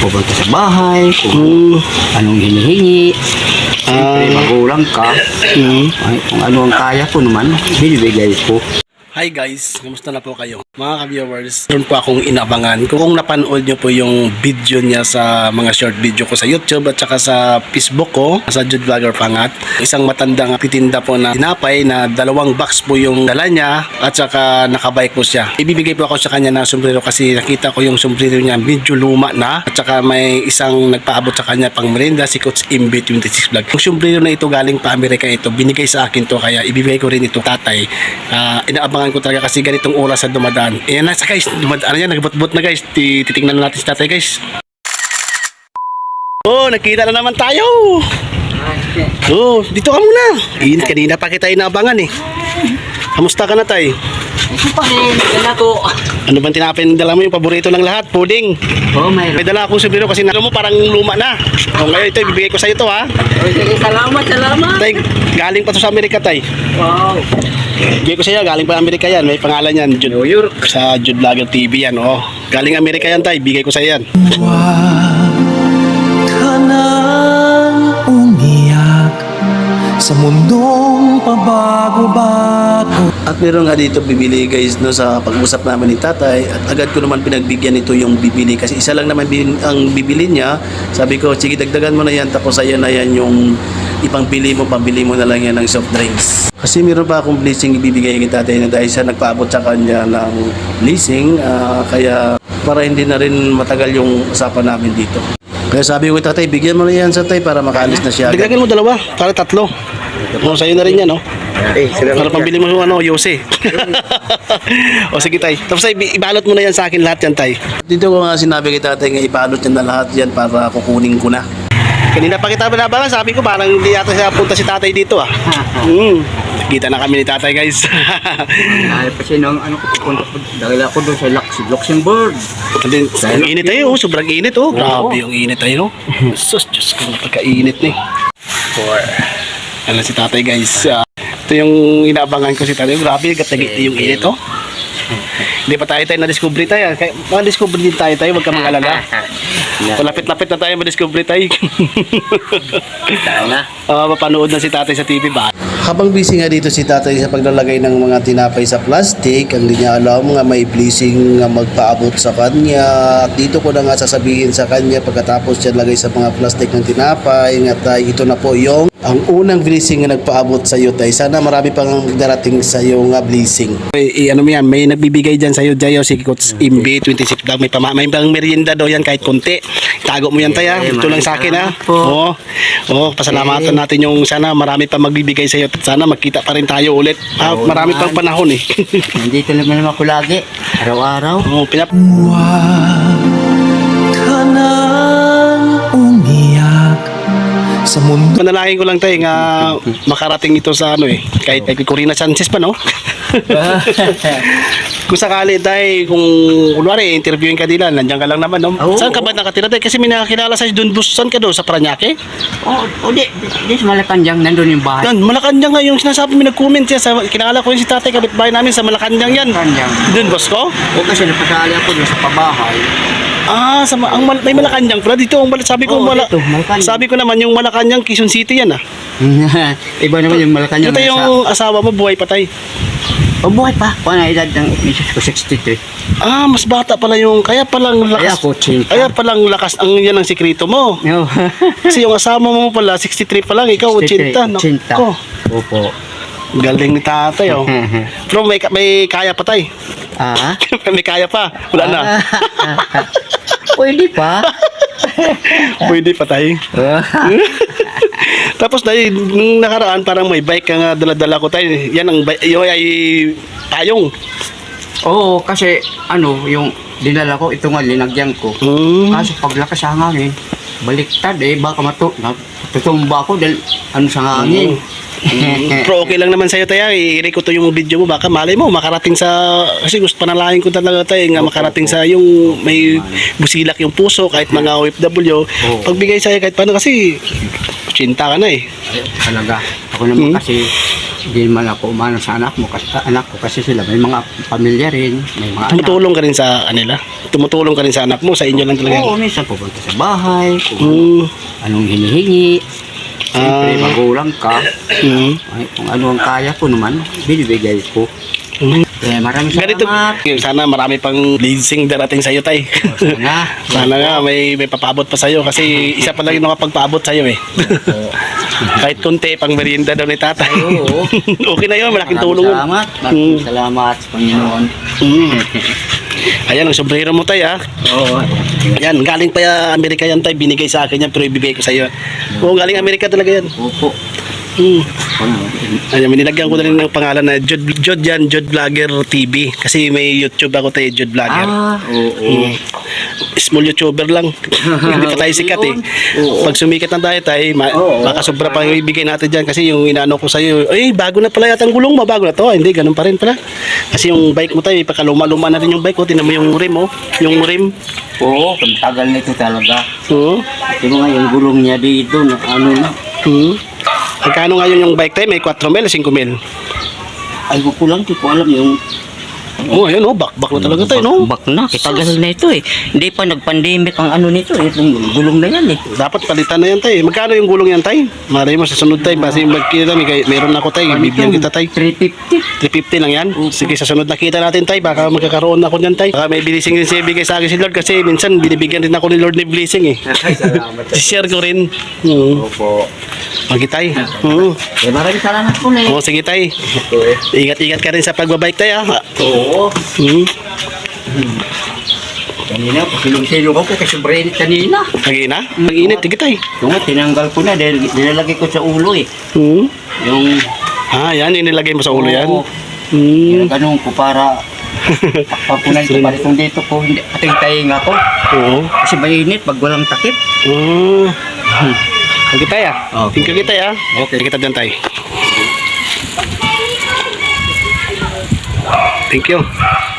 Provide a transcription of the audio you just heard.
pupunta sa bahay, kung anong hinihingi. Siyempre, Ah. magulang ka. Hmm. Ay, kung ano ang kaya ko naman, binibigay ko. Hi guys, kamusta na po kayo? Mga ka-viewers, meron po akong inabangan. Kung napanood nyo po yung video niya sa mga short video ko sa YouTube at saka sa Facebook ko, sa Jude Vlogger Pangat, isang matandang titinda po na tinapay na dalawang box po yung dala niya at saka nakabike po siya. Ibibigay po ako sa kanya ng sombrero kasi nakita ko yung sombrero niya medyo luma na at saka may isang nagpaabot sa kanya pang merinda si Coach MB26 Vlog. Yung sombrero na ito galing pa Amerika ito, binigay sa akin to kaya ibibigay ko rin ito tatay. Ah, inaabangan ko talaga kasi ganitong oras sa dumadaan. Ayan na guys, dumad ano yan, nagbot-bot na guys. Ti- Titingnan na natin si tatay guys. Oh, nakita na naman tayo. Oh, dito ka muna. Init kanina pa kita inaabangan eh. Kamusta ka na tay? Dala ko. Ano bang tinapay ng dala mo yung paborito ng lahat? Pudding. Oh, mayroon. May dala akong sombrero kasi nalo mo parang luma na. O ngayon ito, ibibigay ko sa iyo to ha. Sige, salamat, salamat. Tay, galing pa to sa Amerika tay. Wow. Ibigay ko sa iyo, galing pa Amerika yan. May pangalan yan, Jude. New York. Sa Jude Vlogger TV yan, oh. Galing Amerika yan tay, bigay ko sa iyo yan. ka sa mundong pabago-bago. At meron nga dito bibili guys no sa pag-usap namin ni tatay at agad ko naman pinagbigyan ito yung bibili kasi isa lang naman bin- ang bibili niya. Sabi ko, sige dagdagan mo na yan tapos ayan na yan yung ipangbili mo, pambili mo na lang yan ng soft drinks. Kasi meron pa akong blessing ibibigay kay tatay na dahil siya nagpaabot sa kanya ng blessing ah, kaya para hindi na rin matagal yung usapan namin dito. Kaya sabi ko tatay, bigyan mo na yan sa tay para makaalis na siya. Dagdagan mo dalawa, para tatlo. O, sa'yo na rin yan, no? Eh, Para pambili mo yung ano, Yose. o sige tay. Tapos ay ibalot mo na yan sa akin lahat yan tay. Dito ko nga sinabi kay tatay nga ibalot niya na lahat yan para kukunin ko na. Kanina pa kita binabangan, sabi ko parang hindi yata siya punta si tatay dito ah. Hmm. Kita na kami ni tatay guys. Dahil pa siya nung ano ko pupunta ko. Dahil ako doon sa Lux- Luxembourg. Then, ang init tayo, oh, sobrang init oh. Grabe yung init tayo, no? Sus, Diyos ko, pagka-init ni. Four. Ano si tatay guys. Ah, ito yung inaabangan ko si tatay. Grabe, gatagiti yung init oh. Hindi pa tayo tayo na-discovery tayo. Kaya, ma-discovery din tayo tayo, wag ka mag-alala. Palapit-lapit na tayo ma-discovery tayo. Sana. Ah, mapanood na si tatay sa TV ba? Habang busy nga dito si tatay sa paglalagay ng mga tinapay sa plastic, ang di niya alam nga may blessing nga magpaabot sa kanya. At dito ko na nga sasabihin sa kanya pagkatapos siya lagay sa mga plastic ng tinapay nga tay, ito na po yung ang unang blessing nga nagpaabot sa iyo tay. Sana marami pang darating sa iyo nga blessing. Ay, ano mo yan, may nagbibigay dyan sa iyo, Jayo, si Coach MB 26 Vlog. May, pama, may pang merienda daw yan kahit konti. Tago mo yan tayo, Okay, ito lang sa akin ha. po. Oo. Oo, pasalamatan natin yung sana marami pa magbibigay sa iyo. Sana magkita pa rin tayo ulit. Ah, Oo marami pang panahon eh. Nandito naman naman ako lagi. Araw-araw. Oo, pinap Huwag sa mundo Panalangin ko lang tayo nga makarating ito sa ano eh. Kahit kay Corina Sanchez pa no. kung sakali tayo, kung kunwari interviewin ka nila, nandiyan ka lang naman no. Oo. Saan ka ba nakatira tayo? Kasi may nakakilala sa Bus, saan ka doon? Sa Paranaque? oh, oh, di, di, sa Malacanang, nandun yung bahay. Yan, Malacanang nga yung sinasabi mo nag-comment siya sa kinakala ko yung si tatay kapitbahay namin sa Malacanang yan. Malacanang. Doon boss ko? O kasi napasali ako doon sa pabahay. Ah, sa ma- ang mal- may Malacanang pala dito. Ang mal- sabi ko Oo, mala- dito, Malacanang. Sabi ko naman yung Malacanang Quezon City yan ah. Iba naman yung Malacanang. Ito yung asawa mo buhay patay. O buhay pa. Kung na edad ng misis ko 63. Ah, mas bata pala yung kaya palang Kaya lakas. ako, chinta. Kaya palang lakas ang yan ang sikreto mo. No. Kasi yung asawa mo pala 63 pa lang, ikaw 80. Chinta. Nako, Opo. galing ni tatay oh. Pero may, may kaya pa tay. ah? may kaya pa. Wala na. Pwede pa. Pwede pa tay. Tapos dahil nung nakaraan parang may bike ka nga dala-dala ko tayo. Yan ang bike, yung ay payong. Oo, kasi ano, yung dinala ko, ito nga linagyan ko. Hmm. Kaso paglakas sa hangin, baliktad eh, baka matu tutumba ako dahil ano sa hangin. Pero okay lang naman sa'yo tayo. I-record ko to yung video mo. Baka malay mo makarating sa... Kasi gusto panalangin ko talaga tayo nga makarating sa yung may busilak yung puso kahit mga OFW. Pagbigay sa'yo kahit paano kasi cinta ka na eh. Talaga. Ako naman Hmm. kasi Hindi man ako umano sa anak mo kasi ah, anak ko kasi sila may mga pamilya rin, may mga anak. Tumutulong ka rin sa kanila? Tumutulong ka rin sa anak mo? Sa inyo lang talaga? Oo, minsan pupunta sa bahay, kung Hmm. anong hinihingi. Siyempre, Ah. magulang ka. Hmm. Ay, kung ano ang kaya ko naman, binibigay ko. Eh, maraming Ganito, salamat. sana marami pang leasing darating sa'yo, tay. Sana. Sana nga, may, may papaabot pa sa'yo kasi isa pa lang yung nakapagpaabot sa'yo eh. Kahit konti, pang merienda daw ni tatay. Oo. okay na yun, malaking tulong yun. Salamat. Maraming salamat sa Panginoon. Mm. Ayan, ang sombrero mo tay ah. Oo. Yan, galing pa ya Amerika yan tay, binigay sa akin yan pero ibibigay ko sa iyo. Oo, galing Amerika talaga yan. Opo. Mm. Ano, Ayan, minilagyan ko na rin ng pangalan na Jod, Jod yan, Jod Vlogger TV. Kasi may YouTube ako tayo, Jod Vlogger. Ah, oo. Mm. Small YouTuber lang. Hindi pa tayo sikat eh. Oo. Pag sumikat na tayo tayo, ma- Oo. baka sobra pa yung ibigay natin dyan. Kasi yung inaano ko sa'yo, ay bago na pala yata ang gulong mo, bago na to. Ah, Hindi, ganun pa rin pala. Kasi yung bike mo tayo, pakaluma-luma na rin yung bike ko. Tinan mo yung rim oh. Yung rim. Oo, ang tagal nito talaga. Oo. Ito nga yung gulong niya dito, na ano na. Hmm. Magkano ngayon yung bike tayo? May 4 mil, 5 mil. Ay, ko lang, di ko alam yung... Oh, ayun oh, bakbak na talaga tayo, no? Bak na, kitagal na ito eh. Hindi pa nag-pandemic ang ano nito, itong gulong na yan eh. Dapat palitan na yan tayo. Magkano yung gulong yan tayo? Maray mo sa sunod tayo. Basta yung magkita, may, kay- meron ako tayo. Bibigyan kita tayo. 350. 350 lang yan. Sige, sa sunod nakita natin tayo. Baka magkakaroon ako niyan tayo. Baka may blessing din siya bigay sa akin si Lord. Kasi minsan binibigyan rin ako ni Lord ni blessing eh. Ay, salamat. I-share ko rin. Hmm. Opo. Sige tayo. Hmm. Eh, maraming salamat po na Oo, sige tayo. Ingat-ingat ka rin sa pagbabike tayo. ah. Oo. Hmm. Kanina, silong-silong ako kasi brainit kanina. Lagi na? Mag-init. Sige tayo. Yung tinanggal ko na dahil nilalagay ko sa ulo eh. Hmm. Yung... Ah, yan. Inilagay mo sa ulo yan. Oo, Hmm. Ginaganong ko para papunan ko pa itong dito ko. Hindi, ating tainga ko. Oo. Kasi mainit pag walang takip. Oh. Sige tayo ah. Okay. Kita ah. Okay. Kita dyan tayo. Thank you.